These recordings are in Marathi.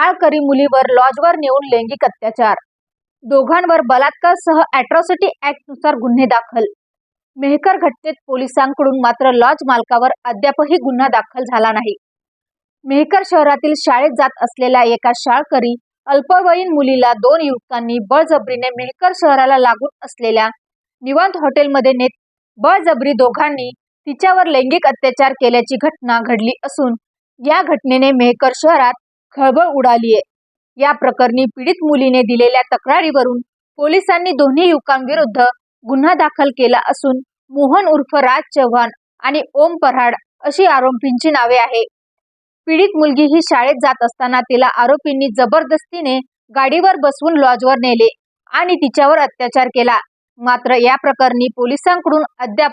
शाळकरी मुलीवर लॉजवर नेऊन लैंगिक अत्याचार. दोघांवर बलात्कारसह अॅट्रॉसिटी ऍक्टनुसार गुन्हे दाखल. मेहकर घटनेत पोलिसांकडून मात्र लॉज मालकावर अद्यापही गुन्हा दाखल झाला नाही. मेहकर शहरातील शाळेत जात असलेल्या एका शाळकरी अल्पवयीन मुलीला दोन युवकांनी बळजबरीने मेहकर शहराला लागून असलेल्या निवांत हॉटेलमध्ये नेत बळजबरी दोघांनी तिच्यावर लैंगिक अत्याचार केल्याची घटना घडली असून या घटनेने मेहकर शहरात खळबळ उडालीये. या प्रकरणी पीडित मुलीने दिलेल्या तक्रारीवरून पोलिसांनी दोन्ही युवकांविरुद्ध गुन्हा दाखल केला असून मोहन उर्फ राज चव्हाण आणि ओम पराड अशी आरोपींची नावे आहे पीडित मुलगी ही शाळेत जात असताना तिला आरोपींनी जबरदस्तीने गाडीवर बसवून लॉजवर नेले आणि तिच्यावर अत्याचार केला. मात्र या प्रकरणी पोलिसांकडून अद्याप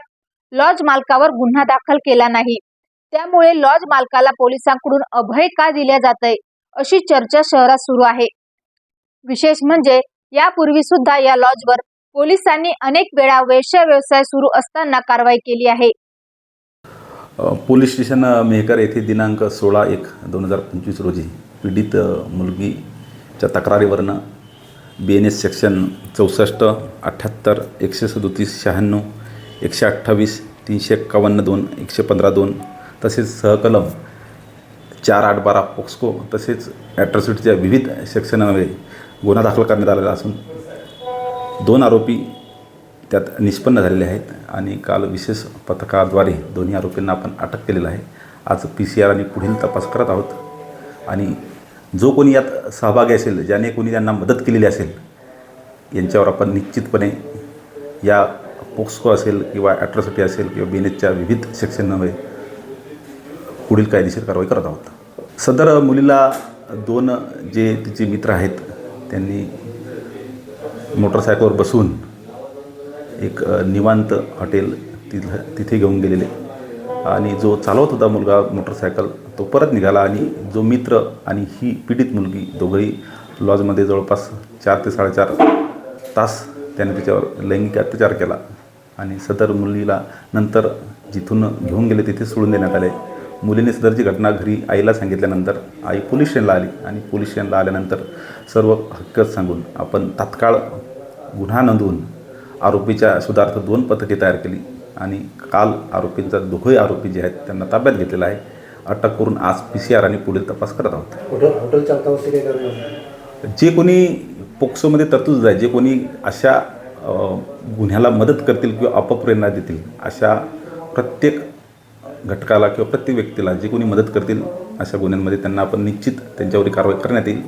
लॉज मालकावर गुन्हा दाखल केला नाही. त्यामुळे लॉज मालकाला पोलिसांकडून अभय का दिल्या जातंय? अशी चर्चा शहरात सुरू आहे. विशेष म्हणजे यापूर्वी सुद्धा या लॉजवर पोलिसांनी अनेक वेळा वेश्या व्यवसाय सुरू असताना कारवाई केली आहे. पोलीस स्टेशन मेहकर येथे दिनांक सोळा एक दोन हजार पंचवीस रोजी पीडित मुलगीच्या तक्रारीवरनं बी एन एस सेक्शन चौसष्ट अठ्ठ्याहत्तर एकशे सदोतीस शहाण्णव एकशे अठ्ठावीस तीनशे एक्कावन्न दोन एकशे पंधरा दोन तसेच सहकलम चार आठ बारा पोक्सको तसेच ॲट्रॉसिटीच्या विविध सेक्शनमध्ये गुन्हा दाखल करण्यात आलेला असून दोन आरोपी त्यात निष्पन्न झालेले आहेत आणि काल विशेष पथकाद्वारे दोन्ही आरोपींना आपण अटक केलेलं आहे. आज पी सी आर आणि पुढील तपास करत आहोत. आणि जो कोणी यात सहभागी असेल ज्याने कोणी त्यांना मदत केलेली असेल यांच्यावर आपण निश्चितपणे या पोक्सको असेल किंवा ॲट्रॉसिटी असेल किंवा बिनेटच्या विविध सेक्शनमध्ये पुढील कायदेशीर कारवाई करत आहोत. सदर मुलीला दोन जे तिचे मित्र आहेत त्यांनी मोटरसायकलवर बसून एक निवांत हॉटेल तिथं तिथे घेऊन गेलेले. आणि जो चालवत होता मुलगा मोटरसायकल तो परत निघाला आणि जो मित्र आणि ही पीडित मुलगी दोघंही लॉजमध्ये जवळपास चार ते साडेचार तास त्याने तिच्यावर लैंगिक अत्याचार केला. आणि सदर मुलीला नंतर जिथून घेऊन गेले तिथे सोडून देण्यात आले. मुलीने सदरची घटना घरी आईला सांगितल्यानंतर आई पोलीस स्टेशनला आली आणि पोलीस स्टेशनला आल्यानंतर सर्व हक्कत सांगून आपण तात्काळ गुन्हा नोंदवून आरोपीच्या शोधार्थ दोन पथके तयार केली आणि काल आरोपींचा दोघंही आरोपी जे आहेत त्यांना ताब्यात घेतलेला आहे अटक करून आज पी सी आर आणि पुढील तपास करत आहोत? जे कोणी पोक्सोमध्ये तरतूद आहे जे कोणी अशा गुन्ह्याला मदत करतील किंवा अपप्रेरणा देतील अशा प्रत्येक घटकाला किंवा प्रत्येक व्यक्तीला जे कोणी मदत करतील अशा गुन्ह्यांमध्ये त्यांना आपण निश्चित त्यांच्यावर कारवाई करण्यात येईल.